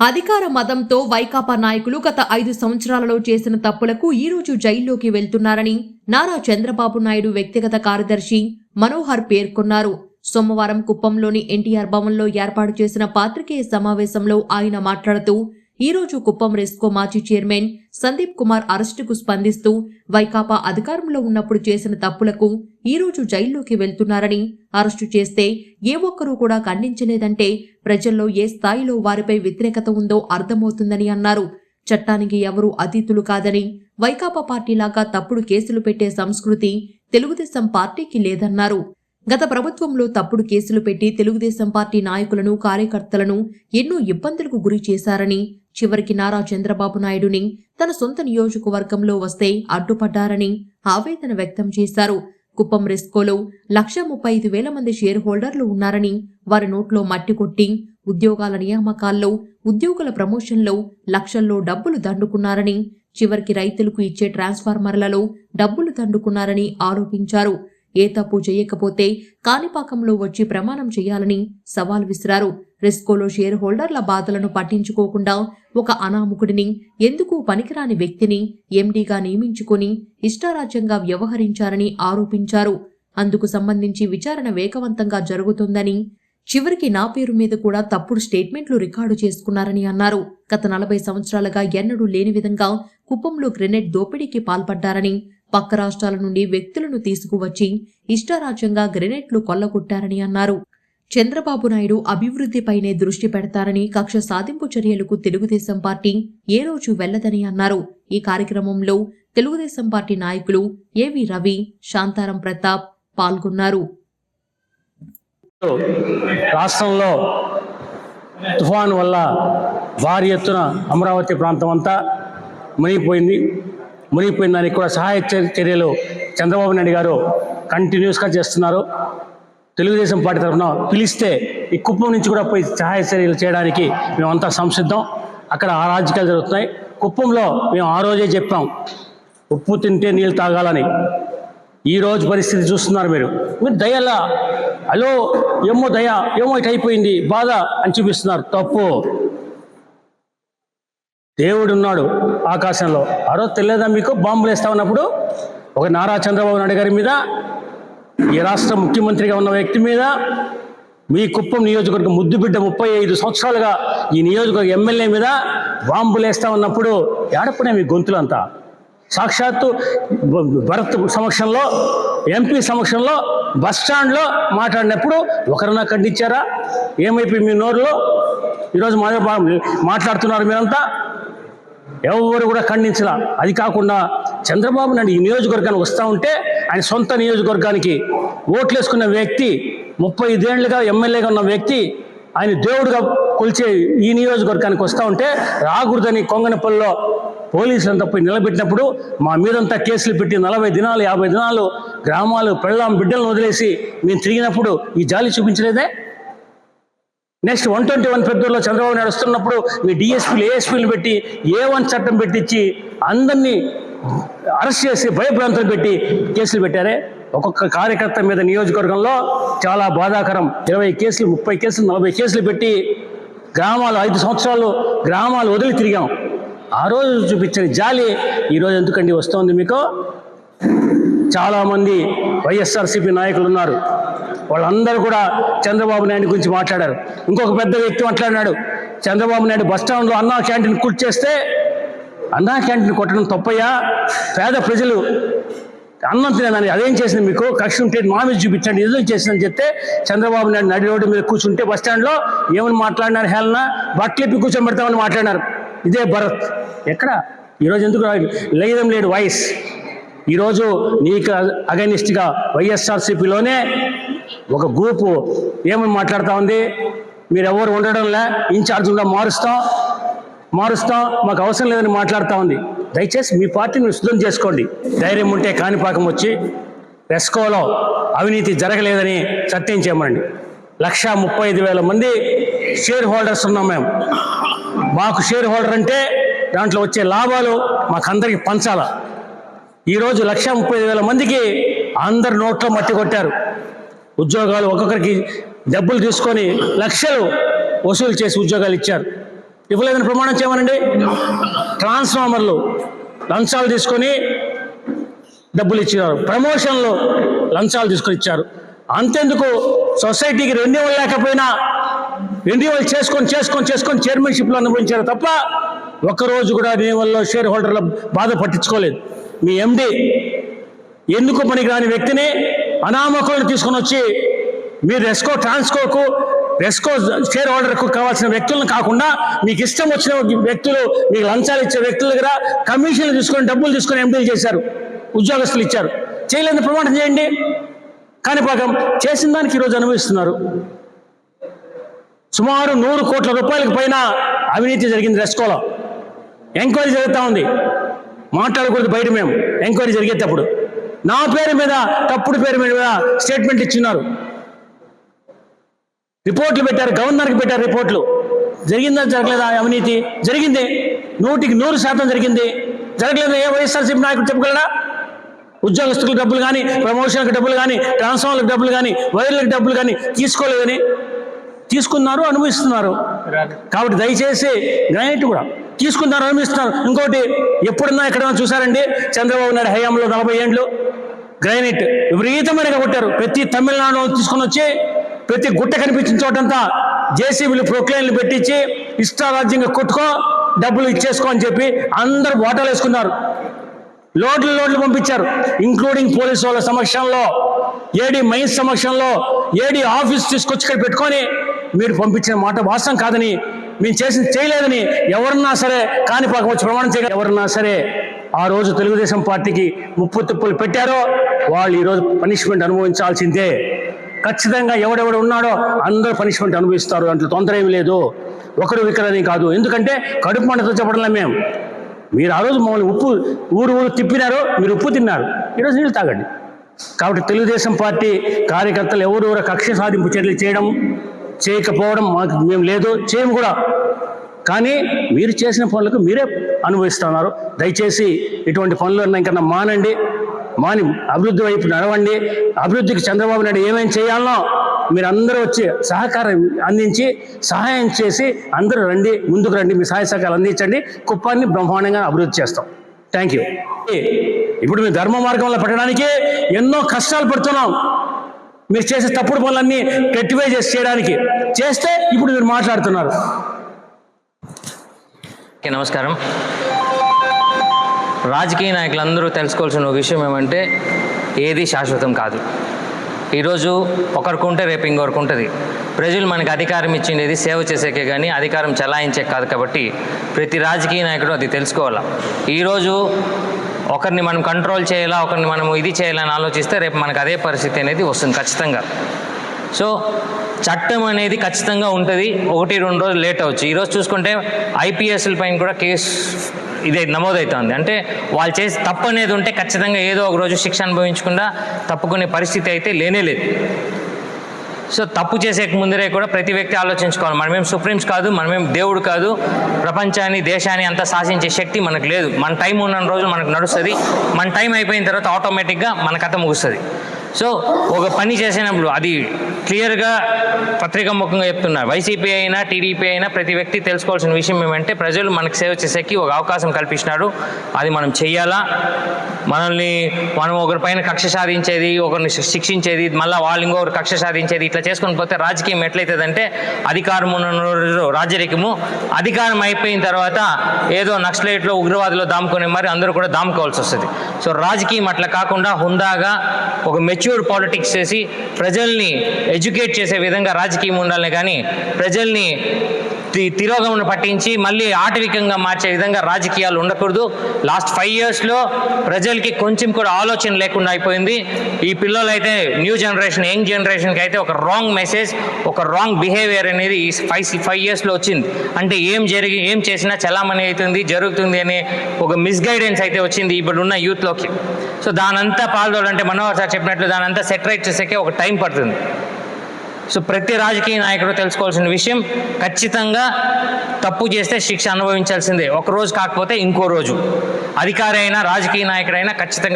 అధికార మదంతో వైకాపా నాయకులు గత ఐదు సంవత్సరాలలో చేసిన తప్పులకు ఈ రోజు జైల్లోకి వెళ్తున్నారని నారా చంద్రబాబు నాయుడు వ్యక్తిగత కార్యదర్శి మనోహర్ పేర్కొన్నారు. సోమవారం కుప్పంలోని ఎన్టీఆర్ భవన్లో ఏర్పాటు చేసిన పాత్రికేయ సమావేశంలో ఆయన మాట్లాడుతూ ఈ రోజు కుప్పం రెస్కో మాజీ చైర్మన్ సందీప్ కుమార్ అరెస్టుకు స్పందిస్తూ వైకాపా అధికారంలో ఉన్నప్పుడు చేసిన తప్పులకు ఈ రోజు జైల్లోకి వెళ్తున్నారని అరెస్టు చేస్తే ఏ ఒక్కరూ కూడా ఖండించలేదంటే ప్రజల్లో ఏ స్థాయిలో వారిపై వ్యతిరేకత ఉందో అర్థమవుతుందని అన్నారు. చట్టానికి ఎవరూ అతీతులు కాదని వైకాపా పార్టీలాగా తప్పుడు కేసులు పెట్టే సంస్కృతి తెలుగుదేశం పార్టీకి లేదన్నారు. గత ప్రభుత్వంలో తప్పుడు కేసులు పెట్టి తెలుగుదేశం పార్టీ నాయకులను కార్యకర్తలను ఎన్నో ఇబ్బందులకు గురి చేశారని చివరికి నారా చంద్రబాబు నాయుడుని తన సొంత నియోజకవర్గంలో వస్తే అడ్డుపడ్డారని ఆవేదన వ్యక్తం చేశారు. కుప్పం రెస్కోలో లక్ష ముప్పై ఐదు వేల మంది షేర్ హోల్డర్లు ఉన్నారని వారి నోట్లో మట్టి కొట్టి ఉద్యోగాల నియామకాల్లో ఉద్యోగుల ప్రమోషన్లో లక్షల్లో డబ్బులు దండుకున్నారని చివరికి రైతులకు ఇచ్చే ట్రాన్స్ఫార్మర్లలో డబ్బులు దండుకున్నారని ఆరోపించారు. ఏ తప్పు చేయకపోతే కాణిపాకంలో వచ్చి ప్రమాణం చేయాలని సవాల్ విసిరారు. రెస్కోలో షేర్ హోల్డర్ల బాధలను పట్టించుకోకుండా ఒక అనామకుడిని ఎందుకు పనికిరాని వ్యక్తిని ఎండీగా నియమించుకొని ఇష్టారాజ్యంగా వ్యవహరించారని ఆరోపించారు. అందుకు సంబంధించి విచారణ వేగవంతంగా జరుగుతుందని చివరికి నా పేరు మీద కూడా తప్పుడు స్టేట్మెంట్లు రికార్డు చేసుకున్నారని అన్నారు. గత నలభై సంవత్సరాలుగా ఎన్నడూ లేని విధంగా కుప్పంలో గ్రెనేడ్ దోపిడీకి పాల్పడ్డారని పక్క రాష్ట్రాల నుండి వ్యక్తులను తీసుకువచ్చి ఇష్టారాజ్యంగా గ్రెనేట్లు కొల్లగొట్టారని అన్నారు. చంద్రబాబు నాయుడు అభివృద్ధిపైనే దృష్టి పెడతారని కక్ష సాధింపు చర్యలకు తెలుగుదేశం పార్టీ ఏ రోజు వెళ్ళదని అన్నారు. ఈ కార్యక్రమంలో తెలుగుదేశం పార్టీ నాయకులు ఏవి రవి శాంతారం ప్రతాప్ పాల్గొన్నారు. రాష్ట్రంలో తుఫాను వల్ల భారీ ఎత్తున అమరావతి ప్రాంతం అంతా మునిగిపోయింది. మునిగిపోయిన దానికి కూడా సహాయ చర్యలు చంద్రబాబు నాయుడు గారు కంటిన్యూస్గా చేస్తున్నారు. తెలుగుదేశం పార్టీ తరఫున పిలిస్తే ఈ కుప్పం నుంచి కూడా పోయి సహాయ చర్యలు చేయడానికి మేమంతా సంసిద్ధం. అక్కడ ఆ జరుగుతున్నాయి. కుప్పంలో మేము ఆ రోజే చెప్పాం ఉప్పు తింటే నీళ్ళు తాగాలని. ఈ రోజు పరిస్థితి చూస్తున్నారు మీరు. మీరు దయలా హలో ఏమో దయ ఏమో ఇటు అయిపోయింది బాధ అని చూపిస్తున్నారు. తప్పు. దేవుడు ఉన్నాడు ఆకాశంలో. ఆ రోజు తెలియదా మీకు? బాంబులు వేస్తా ఉన్నప్పుడు ఒక నారా చంద్రబాబు నాయుడు గారి మీద ఈ రాష్ట్ర ముఖ్యమంత్రిగా ఉన్న వ్యక్తి మీద మీ కుప్పం నియోజకవర్గం ముద్దు బిడ్డ ముప్పై ఐదు సంవత్సరాలుగా ఈ నియోజకవర్గ ఎమ్మెల్యే మీద బాంబులు వేస్తా ఉన్నప్పుడు ఏడపడే మీ గొంతులంతా? సాక్షాత్తు భరత్ సమక్షంలో ఎంపీ సమక్షంలో బస్ స్టాండ్లో మాట్లాడినప్పుడు ఒకరన్నా ఖండించారా? ఏమైపోయి మీ నోరులో? ఈరోజు మా మాట్లాడుతున్నారు మీరంతా. ఎవరు కూడా ఖండించిన అది కాకుండా చంద్రబాబు నాయుడు ఈ నియోజకవర్గానికి వస్తూ ఉంటే ఆయన సొంత నియోజకవర్గానికి ఓట్లు వేసుకున్న వ్యక్తి ముప్పై ఐదేళ్ళుగా ఎమ్మెల్యేగా ఉన్న వ్యక్తి ఆయన దేవుడుగా కొలిచే ఈ నియోజకవర్గానికి వస్తూ ఉంటే రాకూడదని కొంగనపల్లిలో పోలీసులంతా పోయి నిలబెట్టినప్పుడు మా మీదంతా కేసులు పెట్టి నలభై దినాలు యాభై దినాలు గ్రామాలు పెళ్ళాం బిడ్డలను వదిలేసి మేము తిరిగినప్పుడు ఈ జాలి చూపించలేదే? నెక్స్ట్ వన్ ట్వంటీ వన్ ఫిబ్రవరిలో చంద్రబాబు నడుస్తున్నప్పుడు మీ డిఎస్పీలు ఏఎస్పీలు పెట్టి ఏ వన్ చట్టం పెట్టించి అందరినీ అరెస్ట్ చేసి భయభ్రాంతులు పెట్టి కేసులు పెట్టారే. ఒక్కొక్క కార్యకర్త మీద నియోజకవర్గంలో చాలా బాధాకరం. ఇరవై కేసులు ముప్పై కేసులు నలభై కేసులు పెట్టి గ్రామాలు ఐదు సంవత్సరాలు గ్రామాలు వదిలి తిరిగాం. ఆ రోజు చూపించిన జాలి ఈరోజు ఎందుకండి వస్తోంది మీకు? చాలామంది వైఎస్ఆర్సీపీ నాయకులు ఉన్నారు. వాళ్ళందరూ కూడా చంద్రబాబు నాయుడు గురించి మాట్లాడారు. ఇంకొక పెద్ద వ్యక్తి మాట్లాడినాడు. చంద్రబాబు నాయుడు బస్ స్టాండ్లో అన్నా క్యాంటీన్ కుట్ చేస్తే అన్నా క్యాంటీన్ కొట్టడం తప్పయ్యా? పేద ప్రజలు అన్నం తినేదాన్ని అదేం చేసింది మీకు? కక్ష ఉంటే మా మీద చూపించండి ఏదో చేసిందని చెప్తే చంద్రబాబు నాయుడు నడి రోడ్డు మీద కూర్చుంటే బస్ స్టాండ్లో ఏమని మాట్లాడినారు హేళన? బట్టలిప్పి కూర్చోబెడతామని మాట్లాడినారు. ఇదే భరత్. ఎక్కడ? ఈరోజు ఎందుకు లేదం లేడు వాయిస్. ఈరోజు నీకు అగైనిస్ట్గా వైఎస్ఆర్సీపీలోనే ఒక గ్రూపు ఏమని మాట్లాడుతూ ఉంది? మీరు ఎవరు ఉండడంలా ఇన్ఛార్జ్గా మారుస్తాం మారుస్తాం మాకు అవసరం లేదని మాట్లాడుతూ ఉంది. దయచేసి మీ పార్టీని శుద్ధం చేసుకోండి. ధైర్యం ఉంటే కాణిపాకం వచ్చి రెస్కోలో అవినీతి జరగలేదని సత్యం చేయమండి. లక్షా ముప్పై ఐదు వేల మంది షేర్ హోల్డర్స్ ఉన్నాం మేము. మాకు షేర్ హోల్డర్ అంటే దాంట్లో వచ్చే లాభాలు మాకందరికి పంచాల. ఈరోజు లక్ష ముప్పై ఐదు వేల మందికి అందరు నోట్లో మట్టి కొట్టారు. ఉద్యోగాలు ఒక్కొక్కరికి డబ్బులు తీసుకొని లక్షలు వసూలు చేసి ఉద్యోగాలు ఇచ్చారు. ఇవ్వలేదని ప్రమాణం చేయమనండి. ట్రాన్స్ఫార్మర్లు లంచాలు తీసుకొని డబ్బులు ఇచ్చినారు. ప్రమోషన్లు లంచాలు తీసుకొని ఇచ్చారు. అంతెందుకు? సొసైటీకి రెన్యువల్ లేకపోయినా రెన్యువల్ చేసుకొని చేసుకొని చేసుకొని చైర్మన్షిప్లో అనుభవించారు తప్ప ఒక్కరోజు కూడా రెన్యువల్లో షేర్ హోల్డర్ల బాధ పట్టించుకోలేదు. మీ ఎండి ఎందుకు పనికిరాని వ్యక్తిని అనామకులను తీసుకొని వచ్చి మీరు రెస్కో ట్రాన్స్కోకు రెస్కో షేర్ హోల్డర్కు కావాల్సిన వ్యక్తులను కాకుండా మీకు ఇష్టం వచ్చిన వ్యక్తులు మీకు లంచాలు ఇచ్చే వ్యక్తుల దగ్గర కమిషన్లు తీసుకొని డబ్బులు తీసుకొని ఎంపీలు చేశారు. ఉద్యోగస్తులు ఇచ్చారు. చేయలేదు ప్రమాణం చేయండి. కానీ పాకం చేసిన దానికి ఈరోజు అనుభవిస్తున్నారు. సుమారు నూరు కోట్ల రూపాయలకు పైన అవినీతి జరిగింది రెస్కోలో. ఎంక్వైరీ జరుగుతూ ఉంది. మాట్లాడకూడదు బయట మేము. ఎంక్వైరీ జరిగేటప్పుడు. నా పేరు మీద తప్పుడు పేరు మీద స్టేట్మెంట్ ఇచ్చిన్నారు రిపోర్ట్లు పెట్టారు గవర్నర్కి పెట్టారు రిపోర్ట్లు. జరిగిందా జరగలేదా అవినీతి? జరిగింది. నూటికి నూరు శాతం జరిగింది. జరగలేదు? ఏ వైఎస్ఆర్సీపీ నాయకుడు చెప్పగలరా ఉద్యోగస్తులకు డబ్బులు కానీ ప్రమోషన్లకు డబ్బులు కానీ ట్రాన్స్ఫార్మర్లకు డబ్బులు కానీ వైర్లకు డబ్బులు కానీ తీసుకోలేదని తీసుకున్నారు అనుభవిస్తున్నారు. కాబట్టి దయచేసి గ్రానైట్ కూడా తీసుకున్నారు అనుభవిస్తున్నారు. ఇంకోటి ఎప్పుడున్నా ఎక్కడైనా చూసారండి? చంద్రబాబు నాయుడు హయాంలో నలభై ఏండ్లు గ్రానైట్ విపరీతమైన కొట్టారు. ప్రతి తమిళనాడు తీసుకొని వచ్చి ప్రతి గుట్ట కనిపించిన చోటంతా జేసీబీలు ప్రొక్లైన్లు పెట్టించి ఇష్టారాజ్యంగా కొట్టుకో డబ్బులు ఇచ్చేసుకో అని చెప్పి అందరూ ఓటాలు వేసుకున్నారు. లోడ్లు లోడ్లు పంపించారు. ఇంక్లూడింగ్ పోలీసు వాళ్ళ సమక్షంలో ఏడి మైన్స్ సమక్షంలో ఏడి ఆఫీస్ తీసుకొచ్చి ఇక్కడ పెట్టుకొని మీరు పంపించిన మాట వాస్తవం కాదని మేము చేసింది చేయలేదని ఎవరన్నా సరే కానిపాకం వచ్చి ప్రమాణం చేయ ఎవరన్నా సరే ఆ రోజు తెలుగుదేశం పార్టీకి ముప్పు తిప్పులు పెట్టారో వాళ్ళు ఈరోజు పనిష్మెంట్ అనుభవించాల్సిందే. ఖచ్చితంగా ఎవడెవడు ఉన్నాడో అందరూ పనిష్మెంట్ అనుభవిస్తారు దాంట్లో తొందర ఏమి లేదు. ఒకరు వికరని కాదు. ఎందుకంటే కడుపు మంటతో చెప్పడంలో మేము మీరు ఆ రోజు మమ్మల్ని ఉప్పు ఊరు ఊరు తిప్పినారు మీరు ఉప్పు తిన్నారు. ఈరోజు నీళ్ళు తాగండి. కాబట్టి తెలుగుదేశం పార్టీ కార్యకర్తలు ఎవరు ఎవరు కక్ష సాధింపు చర్యలు చేయడం చేయకపోవడం మాకు మేము లేదు చేయము కూడా. కానీ మీరు చేసిన పనులకు మీరే అనుభవిస్తున్నారు. దయచేసి ఇటువంటి పనులు ఇంకా మానండి మాని అభివృద్ధి వైపు నడవండి. అభివృద్ధికి చంద్రబాబు నాయుడు ఏమేమి చేయాలనో మీరు అందరూ వచ్చి సహకారం అందించి సహాయం చేసి అందరూ రండి ముందుకు రండి మీ సహాయ సహకారాలు అందించండి. కుప్పాన్ని బ్రహ్మాండంగా అభివృద్ధి చేస్తాం. థ్యాంక్ యూ ఇప్పుడు మీ ధర్మ మార్గంలో పెట్టడానికి ఎన్నో కష్టాలు పడుతున్నాం. మీరు చేసే తప్పుడు పనులన్నీ రెక్టిఫై చేసి చేయడానికి. చేస్తే ఇప్పుడు మీరు మాట్లాడుతున్నారు. ఓకే నమస్కారం. రాజకీయ నాయకులందరూ తెలుసుకోవాల్సిన ఒక విషయం ఏమంటే ఏది శాశ్వతం కాదు. ఈరోజు ఒకరికి ఉంటే రేపు ఇంకొకరికి ఉంటుంది. ప్రజలు మనకి అధికారం ఇచ్చిండేది సేవ చేసేకే కానీ అధికారం చలాయించే కాదు కాబట్టి ప్రతి రాజకీయ నాయకుడు అది తెలుసుకోవాలి. ఈరోజు ఒకరిని మనం కంట్రోల్ చేయాలా ఒకరిని మనం ఇది చేయాలని ఆలోచిస్తే రేపు మనకు అదే పరిస్థితి అనేది వస్తుంది ఖచ్చితంగా. సో చట్టం అనేది ఖచ్చితంగా ఉంటుంది. ఒకటి రెండు రోజులు లేట్ అవచ్చు ఈరోజు చూసుకుంటే ఐపీఎస్ల పైన కూడా కేసు ఇదే నమోదవుతుంది అంటే వాళ్ళు చేసి తప్పు అనేది ఉంటే ఖచ్చితంగా ఏదో ఒక రోజు శిక్ష అనుభవించకుండా తప్పుకునే పరిస్థితి అయితే లేనే లేదు. సో తప్పు చేసే ముందరే కూడా ప్రతి వ్యక్తి ఆలోచించుకోవాలి. మనమేం సుప్రీంస్ కాదు మనమేం దేవుడు కాదు ప్రపంచాన్ని దేశాన్ని అంతా శాసించే శక్తి మనకు లేదు. మన టైం ఉన్న రోజులు మనకు నడుస్తుంది. మన టైం అయిపోయిన తర్వాత ఆటోమేటిక్గా మన కథ ముగుస్తుంది. సో ఒక పని చేసినప్పుడు అది క్లియర్గా పత్రికా ముఖంగా చెప్తున్నారు వైసీపీ అయినా టీడీపీ అయినా ప్రతి వ్యక్తి తెలుసుకోవాల్సిన విషయం ఏమంటే ప్రజలు మనకు సేవ చేసేకి ఒక అవకాశం కల్పించినారు అది మనం చెయ్యాలా? మనల్ని మనం ఒకరిపైన కక్ష సాధించేది ఒకరిని శిక్షించేది మళ్ళీ వాళ్ళు ఇంకొకరు కక్ష సాధించేది ఇట్లా చేసుకొని పోతే రాజకీయం ఎట్లయితుందంటే అధికారం ఉన్న రోజు రాజరికము. అధికారం అయిపోయిన తర్వాత ఏదో నక్సలైట్లో ఉగ్రవాదులు దాముకునే మరి అందరూ కూడా దాముకోవాల్సి వస్తుంది. సో రాజకీయం అట్లా కాకుండా హుందాగా ఒక మెచ్యూర్ పాలిటిక్స్ చేసి ప్రజల్ని ఎడ్యుకేట్ చేసే విధంగా రాజకీయం ఉండాలని కానీ ప్రజల్ని తిరోగమును పట్టించి మళ్ళీ ఆటవికంగా మార్చే విధంగా రాజకీయాలు ఉండకూడదు. లాస్ట్ ఫైవ్ ఇయర్స్లో ప్రజలకి కొంచెం కూడా ఆలోచన లేకుండా అయిపోయింది. ఈ పిల్లలు అయితే న్యూ జనరేషన్ యంగ్ జనరేషన్కి అయితే ఒక రాంగ్ మెసేజ్ ఒక రాంగ్ బిహేవియర్ అనేది ఈ ఫైవ్ ఫైవ్ ఇయర్స్లో వచ్చింది. అంటే ఏం జరిగి ఏం చేసినా చలామణి అవుతుంది జరుగుతుంది అనే ఒక మిస్గైడెన్స్ అయితే వచ్చింది ఇప్పుడున్న యూత్లోకి. సో దానంతా పాల్గొనాలంటే మనోహర్ సార్ చెప్పినట్లు దానంతా సెటరేట్ చేసేకే ఒక టైం పడుతుంది. సో ప్రతి రాజకీయ నాయకుడు తెలుసుకోవాల్సిన విషయం ఖచ్చితంగా తప్పు చేస్తే శిక్ష అనుభవించాల్సిందే. ఒక రోజు కాకపోతే ఇంకో రోజు. అధికారి అయినా రాజకీయ నాయకుడైనా ఖచ్చితంగా